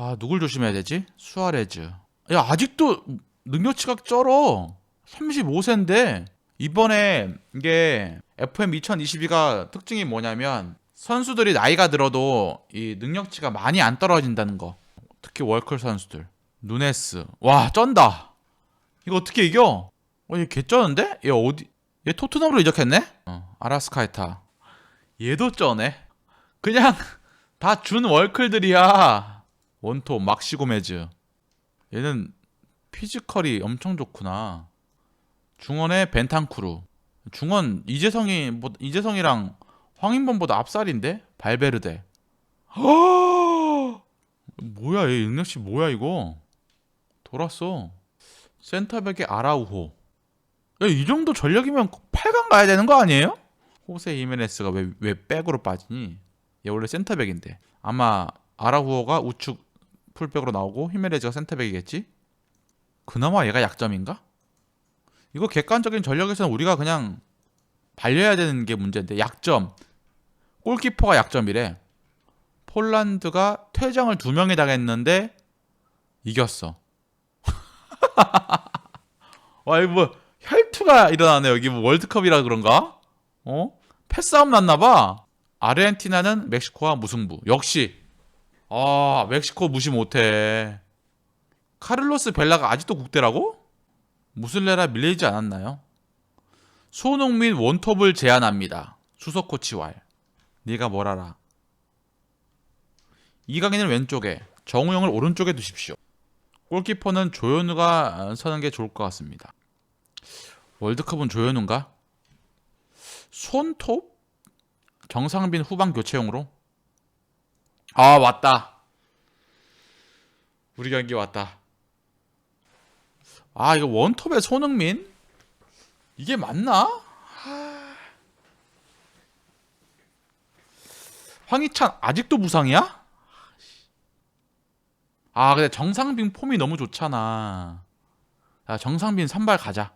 아 누굴 조심해야 되지? 수아레즈. 야 아직도 능력치가 쩔어. 35세인데 이번에 이게 FM 2022가 특징이 뭐냐면 선수들이 나이가 들어도 이 능력치가 많이 안 떨어진다는 거. 특히 월클 선수들. 누네스. 와 쩐다. 이거 어떻게 이겨? 어, 얘 개쩌는데? 얘 어디? 얘 토트넘으로 이적했네? 어, 아라스카이타. 얘도 쩌네. 그냥 다 준 월클들이야. 원톱 막시 고메즈. 얘는 피지컬이 엄청 좋구나. 중원의 벤탄쿠르. 중원 이재성이 뭐 이재성이랑 황인범보다 앞살인데 발베르데. 뭐야 얘 능력치 뭐야 이거? 돌았어. 센터백의 아라우호. 야, 이 정도 전력이면 8강 가야 되는 거 아니에요? 호세 히메네스가 왜, 왜 백으로 빠지니? 얘 원래 센터백인데. 아마 아라우호가 우측 풀백으로 나오고 히메네즈가 센터백이겠지? 그나마 얘가 약점인가? 이거 객관적인 전력에서는 우리가 그냥 발려야 되는 게 문제인데 약점. 골키퍼가 약점이래. 폴란드가 퇴장을 두 명이 당했는데 이겼어. 와 이거 뭐 혈투가 일어나네 여기 뭐 월드컵이라 그런가? 어? 패싸움 났나봐. 아르헨티나는 멕시코와 무승부. 역시 아 멕시코 무시 못해. 카를로스 벨라가 아직도 국대라고? 무슬레라 밀리지 않았나요? 손흥민 원톱을 제안합니다. 수석 코치 왈. 네가 뭘 알아? 이강인을 왼쪽에, 정우영을 오른쪽에 두십시오. 골키퍼는 조현우가 서는 게 좋을 것 같습니다. 월드컵은 조현우인가? 손톱? 정상빈 후방 교체용으로? 아 왔다. 우리 경기 왔다. 아 이거 원톱에 손흥민? 이게 맞나? 하... 황희찬 아직도 부상이야? 아 근데 정상빈 폼이 너무 좋잖아. 야 정상빈 선발 가자.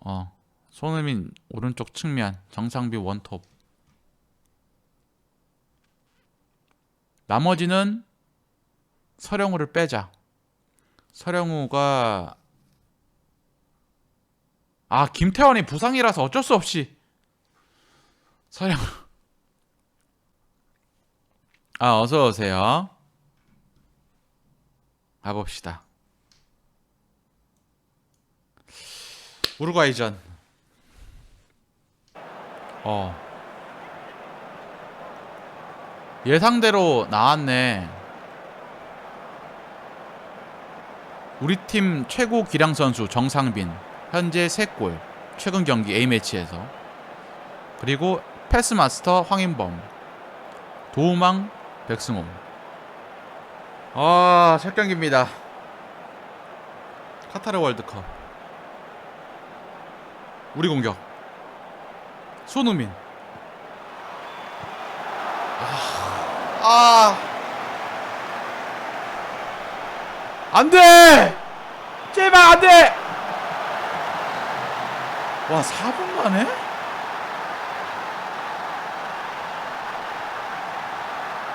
어 손흥민 오른쪽 측면 정상빈 원톱. 나머지는 서령우를 빼자. 서령우가 아 김태원이 부상이라서 어쩔 수 없이 서령우 아 어서 오세요. 가봅시다. 우루과이전. 어. 예상대로 나왔네. 우리 팀 최고 기량 선수 정상빈 현재 3골 최근 경기 A매치에서 그리고 패스마스터 황인범 도우망 백승호 아, 첫 경기입니다. 카타르 월드컵. 우리 공격. 손흥민. 아. 아. 안 돼! 제발 안 돼! 와, 4분 만에?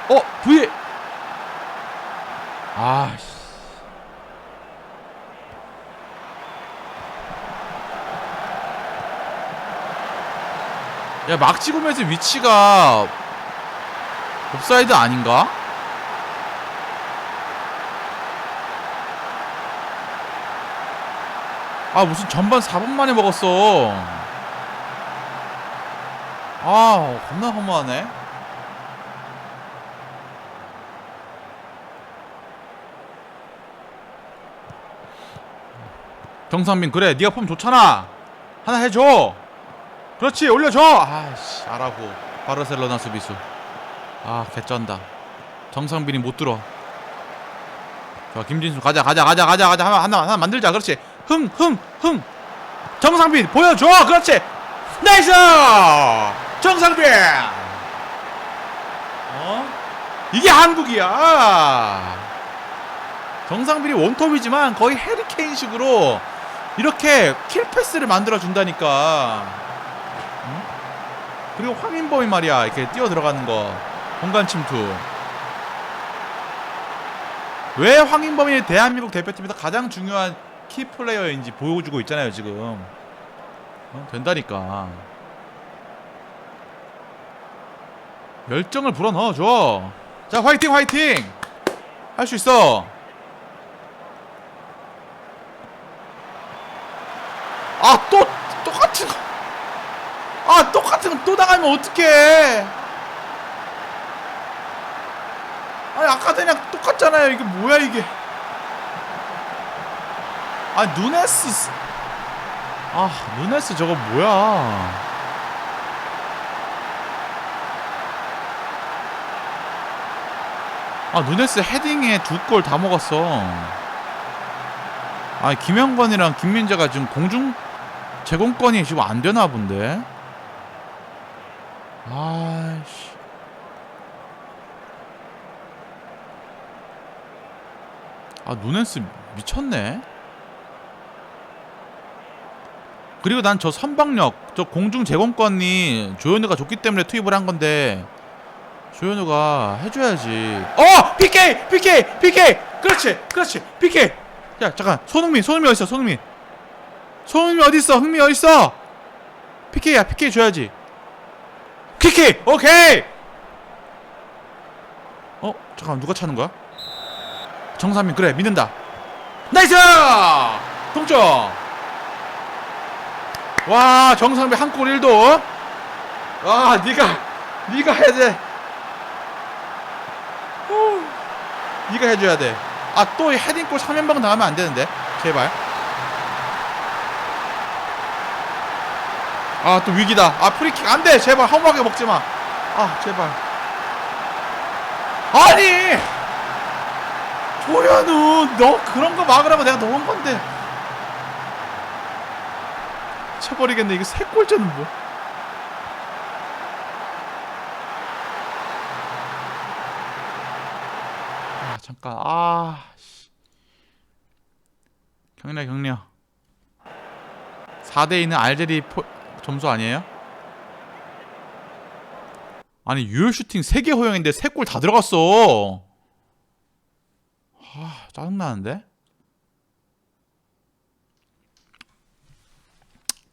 어, V 아, 씨. 야, 막지구면서 위치가 옵사이드 아닌가? 아, 무슨 전반 4분 만에 먹었어. 아, 겁나 허무하네. 정상민 그래 네가 폼 좋잖아 하나 해줘 그렇지 올려줘 아씨 아라고 바르셀로나 수비수 아 개쩐다. 정상빈이 못 들어. 자 김진수 가자 가자 가자 가자 가자. 하나 하나, 하나 만들자. 그렇지. 흥 흥 흥 정상빈 보여줘. 그렇지. 나이스! 정상빈! 어? 이게 한국이야. 정상빈이 원톱이지만 거의 해리케인식으로 이렇게 킬패스를 만들어 준다니까. 응? 그리고 황인범이 말이야. 이렇게 뛰어 들어가는 거 공간 침투. 왜 황인범이 대한민국 대표팀에서 가장 중요한 키 플레이어인지 보여주고 있잖아요 지금. 어? 된다니까. 열정을 불어넣어줘. 자 화이팅 화이팅! 할 수 있어. 아또 똑같은 거 아 똑같은 거 또 나가면 어떡해 아니 아까 전이랑 똑같잖아요. 이게 뭐야 이게? 아 누네스 아 누네스 저거 뭐야? 아 누네스 헤딩에 두 골 다 먹었어. 아 김영건이랑 김민재가 지금 공중 제공권이 지금 안 되나 본데. 아씨 아 누넨스 미쳤네 그리고 난 저 선방력 저 공중 제공권이 조현우가 줬기 때문에 투입을 한 건데 조현우가 해줘야지 어! PK! PK! PK! 그렇지 그렇지 PK! 야 잠깐 손흥민 손흥민 어딨어 손흥민 손흥민 어딨어 흥민 어딨어 PK야 PK 줘야지 PK! 오케이! 어? 잠깐 누가 차는 거야? 정상민 그래 믿는다. 나이스! 동점! 와 정상민 한 골 1도. 와 니가 니가 해야 돼. 후, 니가 해줘야 돼아 또 헤딩골 3연방 나가면 안 되는데? 제발. 아 또 위기다. 아 프리킥 안 돼. 제발 허무하게 먹지마. 아 제발. 아니 조현우 너 그런 거 막으라고 내가 넣은 건데. 쳐버리겠네. 이거 세 골째는 뭐? 아, 잠깐. 아 씨. 경례 경례. 4대 2는 알제리 포... 점수 아니에요? 아니 유효 슈팅 3개 허용인데 3골 다 들어갔어 아 짜증나는데?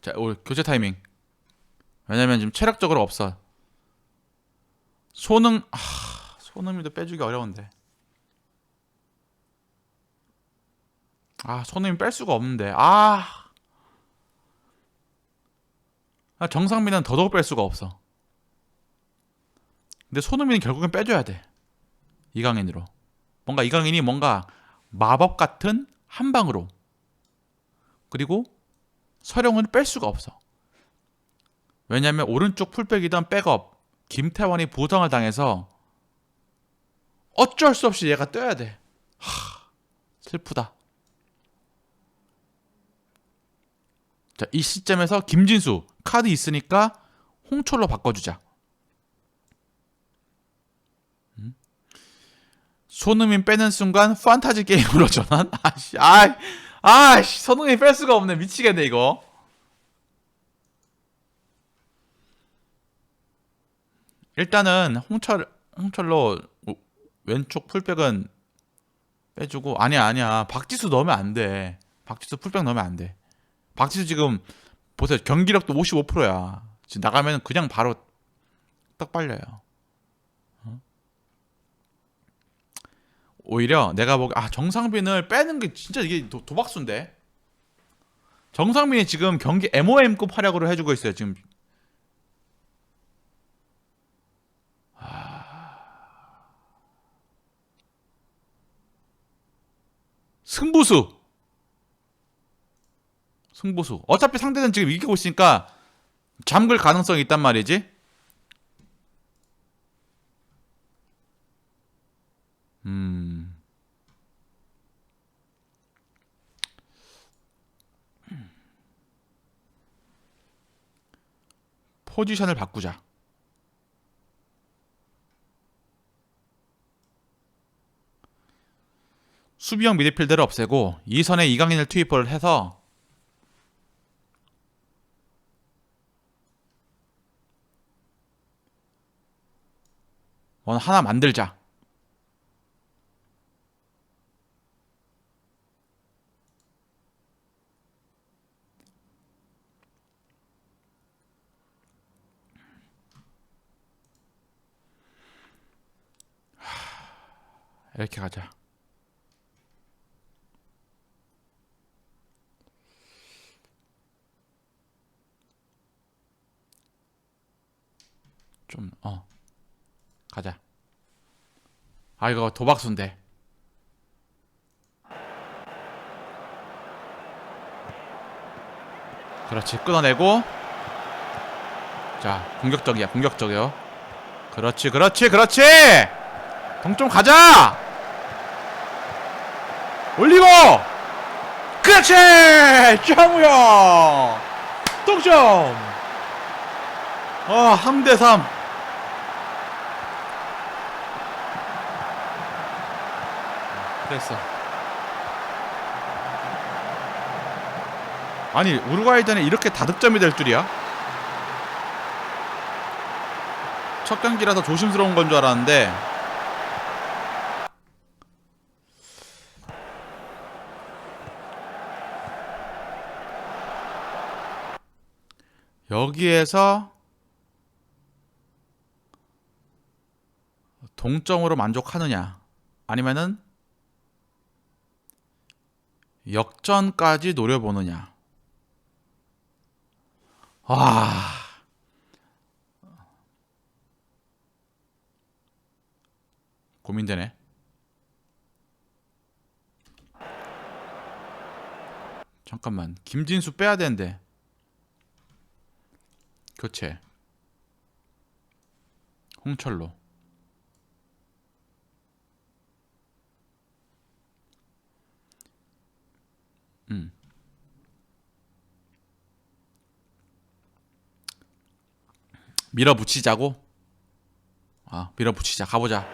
자 오늘 교체 타이밍. 왜냐면 지금 체력적으로 없어. 손흥 아 손흥민도 빼주기 어려운데. 아 손흥민 뺄 수가 없는데. 아, 아 정상민은 더더욱 뺄 수가 없어. 근데 손흥민은 결국엔 빼줘야 돼. 이강인으로 뭔가 이강인이 뭔가 마법 같은 한 방으로 그리고 서령은 뺄 수가 없어. 왜냐하면 오른쪽 풀백이던 백업 김태환이 부상을 당해서 어쩔 수 없이 얘가 떠야 돼. 하, 슬프다. 자, 이 시점에서 김진수 카드 있으니까 홍철로 바꿔주자. 손흥민 빼는 순간 판타지 게임으로 전환. 아씨, 아, 아씨, 손흥민 뺄 수가 없네. 미치겠네 이거. 일단은 홍철 홍철로 오- 왼쪽 풀백은 빼주고 아니야 아니야 박지수 넣으면 안 돼. 박지수 풀백 넣으면 안 돼. 박지수 지금 보세요 경기력도 55%야. 지금 나가면 그냥 바로 떡 빨려요. 오히려 내가 보기 아 정상빈을 빼는 게 진짜 이게 도, 도박수인데. 정상빈이 지금 경기 MOM급 활약으로 해주고 있어요 지금. 아... 승부수. 승부수. 어차피 상대는 지금 이기고 있으니까 잠글 가능성이 있단 말이지. 음. 포지션을 바꾸자. 수비형 미드필더를 없애고 이 선에 이강인을 투입을 해서 원 하나 만들자. 이렇게 가자. 좀 어. 가자. 아 이거 도박수인데. 그렇지 끊어내고 자 공격적이야 공격적이요 그렇지 그렇지 그렇지 동점 가자 올리고! 그렇지! 장우영 동점! 아 3대3 됐어. 아니 우루과이전에 이렇게 다득점이 될 줄이야? 첫 경기라서 조심스러운 건 줄 알았는데 여기에서 동점으로 만족하느냐? 아니면은 역전까지 노려보느냐? 와 고민되네. 잠깐만. 김진수 빼야 되는데 교체 홍철로. 음. 밀어붙이자고? 아 밀어붙이자. 가보자.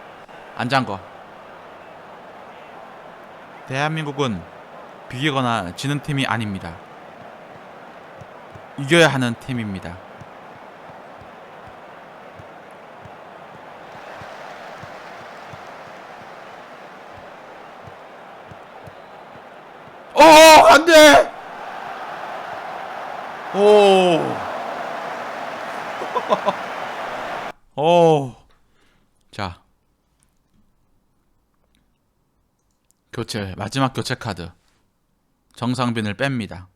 안장거 대한민국은 비기거나 지는 팀이 아닙니다. 이겨야 하는 팀입니다 어 안 돼 오 오. 자. 교체, 마지막 교체 카드. 정상빈을 뺍니다.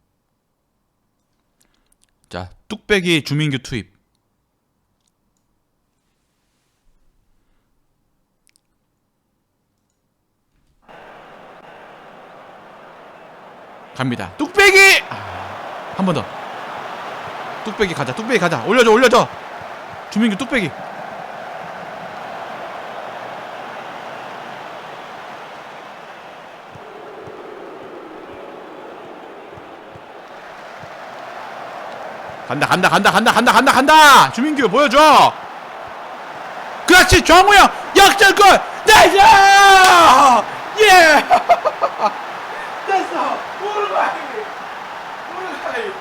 자, 뚝배기 주민규 투입. 갑니다. 뚝배기! 한번 더. 뚝배기 가자. 뚝배기 가자. 올려줘, 올려줘. 주민규 뚝배기. 간다 간다 간다 간다 간다 간다 간다 주민규 보여줘 그렇지 정우영 역전골 나이스 예 됐어 우루과이 우루과이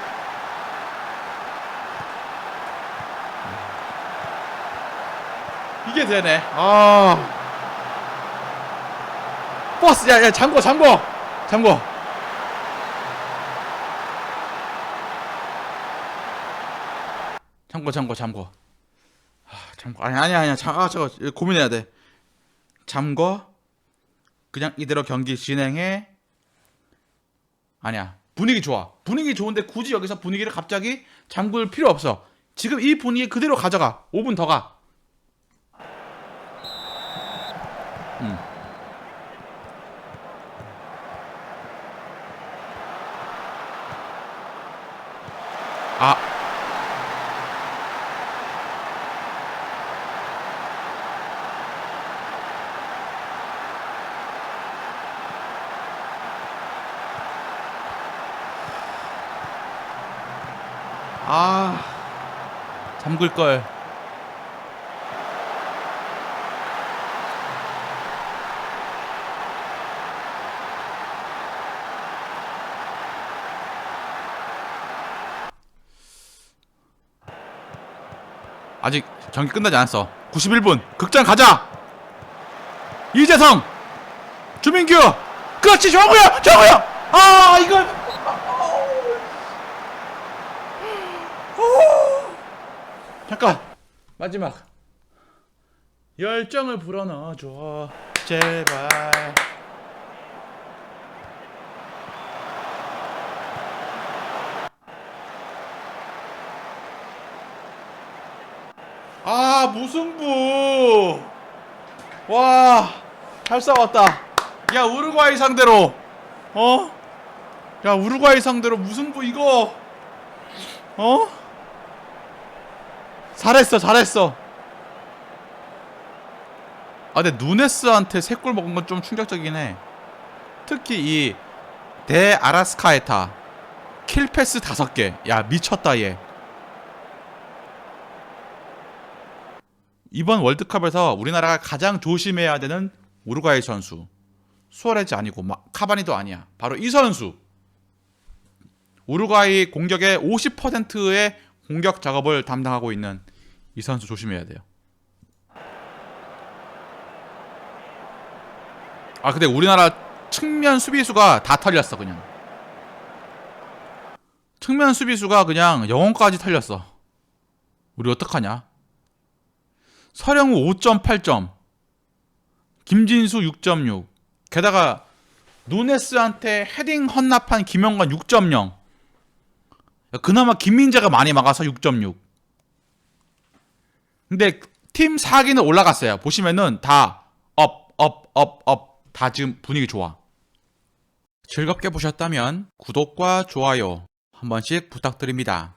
이게 되네. 아. 버스 야 야 잠궈 잠궈. 잠궈. 잠궈 잠궈 잠궈. 아 잠궈. 아니 아니 아니 잠, 아 저거 고민해야 돼. 잠궈. 그냥 이대로 경기 진행해 아니야. 분위기 좋아. 분위기 좋은데 굳이 여기서 분위기를 갑자기 잠글 필요 없어. 지금 이 분위기 그대로 가져가. 5분 더 가. 음. 아아 잠글 걸. 아직 경기 끝나지 않았어. 91분 극장 가자. 이재성, 주민규, 그렇지 정우야, 정우야. 아 이걸 잠깐 마지막 열정을 불어넣어줘 제발. 아 무승부. 와, 잘 싸웠다. 야 우루과이 상대로, 어? 야 우루과이 상대로 무승부 이거, 어? 잘했어, 잘했어. 아, 근데 누네스한테 세 골 먹은 건 좀 충격적이긴 해. 특히 이대 아라스카에타 킬 패스 다섯 개. 야 미쳤다 얘. 이번 월드컵에서 우리나라가 가장 조심해야 되는 우루과이 선수 수아레즈 아니고 마- 카바니도 아니야. 바로 이 선수. 우루과이 공격의 50%의 공격 작업을 담당하고 있는 이 선수 조심해야 돼요. 아 근데 우리나라 측면 수비수가 다 털렸어 그냥. 측면 수비수가 그냥 영혼까지 털렸어. 우리 어떡하냐? 서령우 5.8점, 김진수 6.6. 게다가 누네스한테 헤딩 헌납한 김영관 6.0. 그나마 김민재가 많이 막아서 6.6. 근데 팀 4기는 올라갔어요. 보시면은 다 업, 업, 업, 업. 다 지금 분위기 좋아. 즐겁게 보셨다면 구독과 좋아요 한 번씩 부탁드립니다.